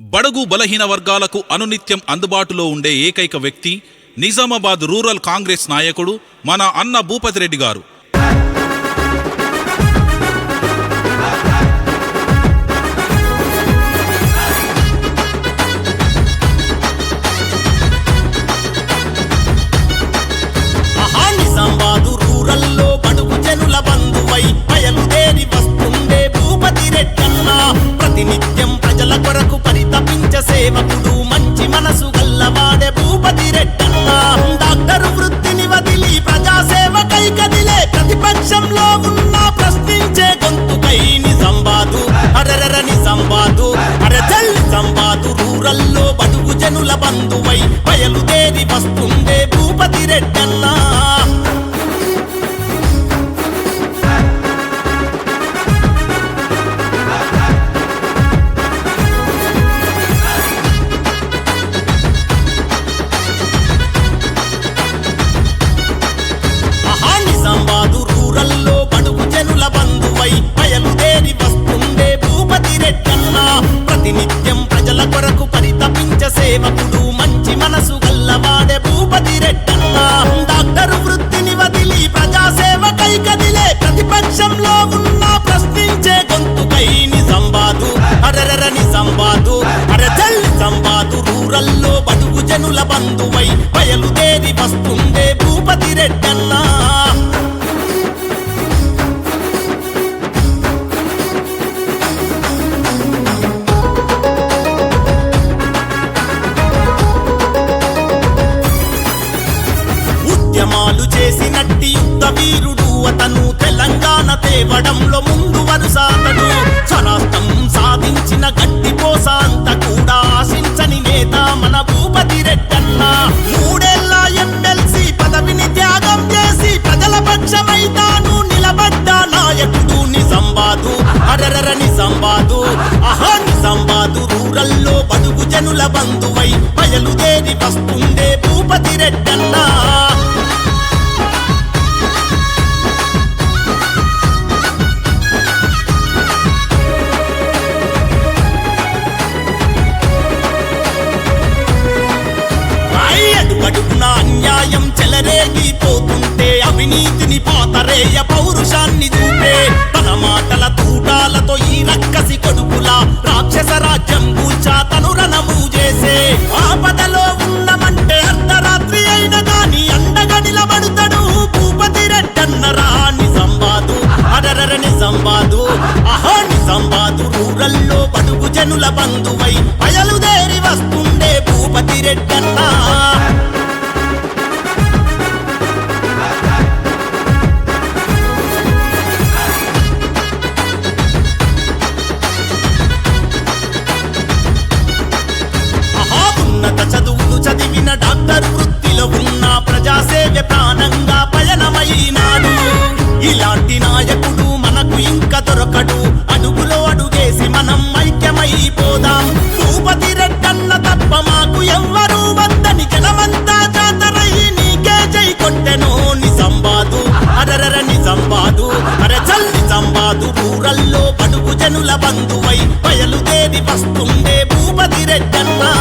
బడుగు బలహీన వర్గాలకు అనునిత్యం అందుబాటులో ఉండే ఏకైక వ్యక్తి నిజామాబాద్ రూరల్ కాంగ్రెస్ నాయకుడు మన అన్న భూపతి రెడ్డి గారు. నిజామాబాదు రూరల్లో బడుగు జనుల బంధువై బయలుదేరి వస్తుందే భూపతి రెడ్డన్నా. సేవకుడు మంచి మనసు గల్లవాడే భూపతి రెడ్డన్న డాక్టర్ వృత్తిని వదిలి ప్రజాసేవకై కదిలే ప్రతిపక్షంలో ఉన్న ప్రశ్నించే గొంతుకై నిజంబాదు. అరరర సంబాదు అరజల్ సంబాదు రూరల్లో బడుగు జనుల బంధువై బయలుదేరి వస్తుండే భూపతి రెడ్డన్నా తేవడంలో ముందు వరుసాతను స్వరాష్ట్రం సాధించిన గట్టి పోసాంత కూడా ఆశించని నేత మన భూపతి రెడ్డన్న మూడేళ్ళ ఎమ్మెల్సీ పదవిని త్యాగం చేసి ప్రజల పక్షమైతాను నిలబడ్డ నాయకుడు నిజంబాదు అరరర నిజంబాదు అహా నిజంబాదు రూరల్లో బడుగు జనుల బంధువై బయలుదేరి వస్తుండే భూపతి రెడ్డ అడుగునా అడుగడుగున అన్యాయం చెలరేగిపోతుంటే అవినీతిని పాతరేయ పౌరుషాన్ని చూపే తన మాటల తూటాలతో ఈ రక్కసి కొడుకుల రాక్షస రాజ్యం కూల్చా తను రణము చేసే. ఆపదలో ఉన్నమంటే అర్ధరాత్రి అయిన గాని అండగా నిలబడతాడు భూపతి రెడ్డన్నరా నిజామాబాదు అరరర నిజామాబాదు ఆహా నిజామాబాదు రూరల్లో బడుగు జనుల బంధువు చదివిన డాక్టర్ వృత్తిలో ఉన్న ప్రజాసేవ ప్రాణంగా పయనమైనాడు. ఇలాంటి నాయకుడు మనకు ఇంకా దొరకడు. అడుగులో అడుగేసి మనం ఐక్యమైపోదాం. భూపతి రెడ్డన్న తప్ప మాకు ఎవ్వరూ వద్దని జనమంతా జాతరై నీకే జై కొట్టెను నిజామాబాదు అరరర నిజామాబాదు అరచల్ నిజామాబాదు రూరల్లో బడుగు జనుల బంధువై బయలుదేరి వస్తుండే భూపతి రెడ్డన్నా.